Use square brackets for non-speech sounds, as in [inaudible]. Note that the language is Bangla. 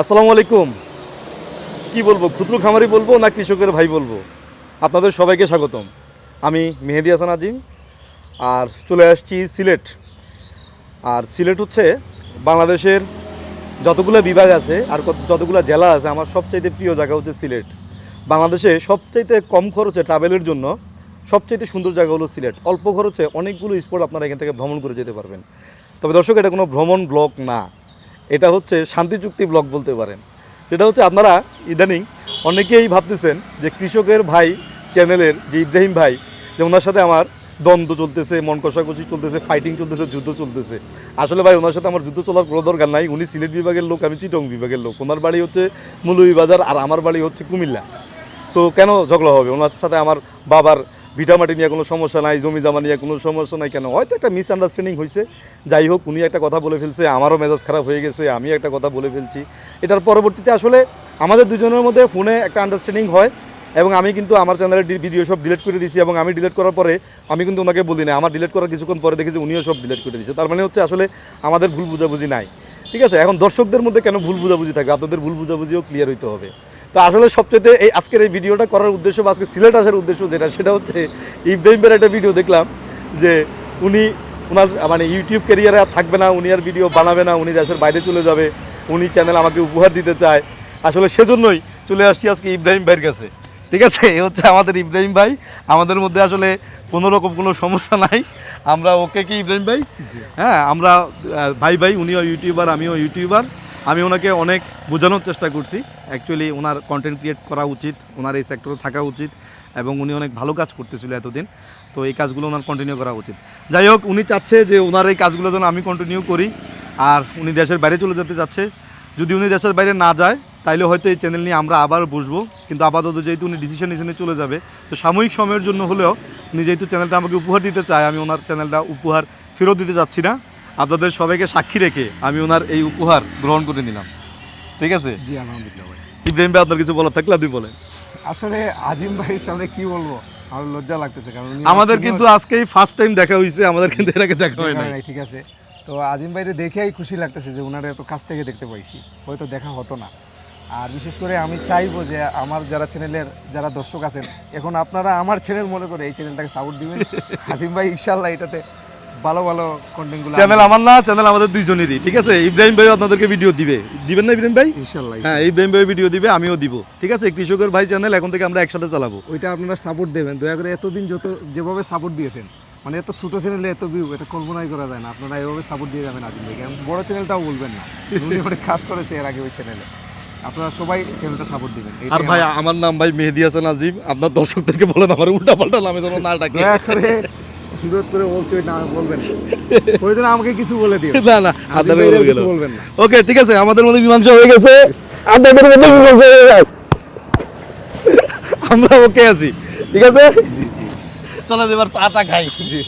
আসসালামু আলাইকুম। কি বলব, ক্ষুদ্র খামারি বলব না কৃষকের ভাই বলব? আপনাদের সবাইকে স্বাগতম। আমি মেহেদি হাসান আজিম, আর চলে আসছি সিলেট। আর সিলেট হচ্ছে বাংলাদেশের যতগুলো বিভাগ আছে আর যতগুলো জেলা আছে, আমার সবচাইতে প্রিয় জায়গা হচ্ছে সিলেট। বাংলাদেশে সবচাইতে কম খরচে ট্রাভেলের জন্য সবচাইতে সুন্দর জায়গা হলো সিলেট। অল্প খরচে অনেকগুলো স্পট আপনারা এখান থেকে ভ্রমণ করে যেতে পারবেন। তবে দর্শক, এটা কোনো ভ্রমণ ব্লগ না। এটা হচ্ছে শান্তি চুক্তি ব্লগ বলতে পারেন। সেটা হচ্ছে আপনারা ইদানিং অনেকেই ভাবতেছেন যে কৃষকের ভাই চ্যানেলের যে ইব্রাহিম ভাই, যে ওনার সাথে আমার দ্বন্দ্ব চলতেছে, মন কষাকষি চলতেছে ফাইটিং চলতেছে, যুদ্ধ চলতেছে। আসলে ভাই, ওনার সাথে আমার যুদ্ধ চলার কোনো দরকার নাই। উনি সিলেট বিভাগের লোক, আমি চিটং বিভাগের লোক। ওনার বাড়ি হচ্ছে মুলুইবাজার আর আমার বাড়ি হচ্ছে কুমিল্লা। সো কেন ঝগড়া হবে? ওনার সাথে আমার বাবার ভিটামাটি নিয়ে কোনো সমস্যা নাই, জমি জামা নিয়ে কোনো সমস্যা নাই কেন? হয়তো একটা মিসআন্ডারস্ট্যান্ডিং হয়েছে যাই হোক, উনি একটা কথা বলে ফেলছে, আমারও মেজাজ খারাপ হয়ে গেছে, আমি একটা কথা বলে ফেলছি। এটার পরবর্তীতে আসলে আমাদের দুজনের মধ্যে ফোনে একটা আন্ডারস্ট্যান্ডিং হয় এবং আমি কিন্তু আমার চ্যানেলের ভিডিও সব ডিলিট করে দিয়েছি এবং আমি ডিলিট করার পরে আমি কিন্তু ওনাকে বলি না আমার ডিলিট করার কিছুক্ষণ পরে দেখেছি উনিও সব ডিলিট করে দিয়েছে। তার মানে হচ্ছে আসলে আমাদের ভুল বুঝাবুঝি নাই। ঠিক আছে? এখন দর্শকদের মধ্যে কেন ভুল বুঝাবুঝি থাকে? আপনাদের ভুল বুঝাবুঝিও ক্লিয়ার হইতে হবে। তো আসলে সবচেয়ে এই আজকের এই ভিডিওটা করার উদ্দেশ্য বা আজকে সিলেট আসার উদ্দেশ্য যেটা সেটা হচ্ছে ইব্রাহিমের একটা ভিডিও দেখলাম যে উনি ওনার মানে ইউটিউব ক্যারিয়ারে আর থাকবে না উনি আর ভিডিও বানাবে না উনি দেশের বাইরে চলে যাবে উনি চ্যানেল আমাকে উপহার দিতে চায়। আসলে সেজন্যই চলে আসছি আজকে ইব্রাহিম ভাইয়ের কাছে। ঠিক আছে? এ হচ্ছে আমাদের ইব্রাহিম ভাই। আমাদের মধ্যে আসলে কোনো রকম কোনো সমস্যা নাই। আমরা ওকে কি ইব্রাহিম ভাই? হ্যাঁ আমরা ভাই ভাই উনিও ইউটিউবার আমিও ইউটিউবার আমি ওনাকে অনেক বোঝানোর চেষ্টা করছি। অ্যাকচুয়ালি ওনার কন্টেন্ট ক্রিয়েট করা উচিত, ওনার এই সেক্টরে থাকা উচিত এবং উনি অনেক ভালো কাজ করতেছিল এতদিন। তো এই কাজগুলো ওনার কন্টিনিউ করা উচিত। যাই হোক, উনি চাচ্ছে যে ওনার এই কাজগুলো যেন আমি কন্টিনিউ করি আর উনি দেশের বাইরে চলে যেতে চাচ্ছে। যদি উনি দেশের বাইরে না যায়, তাইলে হয়তো এই চ্যানেল নিয়ে আমরা আবার বসবো। কিন্তু আপাতত যেহেতু উনি ডিসিশন নিয়ে চলে যাবে, তো সাময়িক সময়ের জন্য হলেও উনি যেহেতু চ্যানেলটা আমাকে উপহার দিতে চায়, আমি ওনার চ্যানেলটা উপহার ফেরত দিতে চাচ্ছি না। আপনাদের সবাইকে সাক্ষী রেখে আমি ওনার এই উপহার গ্রহণ করে নিলাম। ঠিক আছে? জি আলহামদুলিল্লাহ ভাই। ইব্রাহিম ভাই আপনার কিছু বলার থাকলে আপনি বলেন। আসলে আজিম ভাইয়ের সামনে কি বলব? আমার লজ্জা লাগতেছে কারণ আমাদের কিন্তু আজকেই ফার্স্ট টাইম দেখা হয়েছে আমাদের কিন্তু এর আগে দেখা হয় নাই। ঠিক আছে। তো আজিম ভাইরে দেখেই খুশি লাগতেছে যে ওনারা এত কাছ থেকে দেখতে পাইছি। হয়তো দেখা হতো না। আর বিশেষ করে আমি চাইব যে আমার যারা চ্যানেলের যারা দর্শক আছেন এখন আপনারা আমার চ্যানেল মনে করে এই চ্যানেলটাকে সাপোর্ট দিবেন। [laughs] আজিম ভাই ইনশাল্লাহ এটাতে ভালো ভালো কন্টেন্টগুলো চ্যানেল আমার না চ্যানেল আমাদের দুইজনেরই ঠিক আছে? ইব্রাহিম ভাই আপনাদেরকে ভিডিও দিবে। দিবেন না ইব্রাহিম ভাই? ইনশাল্লাহ হ্যাঁ ইব্রাহিম ভাই ভিডিও দিবে আমিও দিব ঠিক আছে? কৃষকের ভাই চ্যানেল এখন থেকে আমরা একসাথে চালাবো। ওইটা আপনারা সাপোর্ট দেবেন। দয়া করে এতদিন যত যেভাবে সাপোর্ট দিয়েছেন মানে এত ছোটো চ্যানেলে এত ভিউ এটা কল্পনাই করা যায় না। আপনারা এভাবে সাপোর্ট দিয়ে যাবেন আজিম ভাইকে। বড় চ্যানেলটাও বলবেন না। উনি অনেক কাজ করেছে এর আগে ওই চ্যানেলে আপনারা সবাই চ্যানেলটা সাপোর্ট দিবেন। আর ভাই আমার নাম ভাই মেহেদি হাসান আজিম। আপনার দর্শকদেরকে বলেন আমার উল্টা পাল্টা নামে যেন না ডাকে। দয়া করে বলছি বলবেন না। প্রয়োজনে আমাকে কিছু বলে দিও। না না আপনাদের কিছু বলবেন না। ওকে ঠিক আছে আমাদের মধ্যে মীমাংসা হয়ে গেছে। আপনাদের মধ্যে মীমাংসা হয়ে গেছে। আমরা ওকে আছি ঠিক আছে? জি জি। চলো এবার চাটা খাই। জি।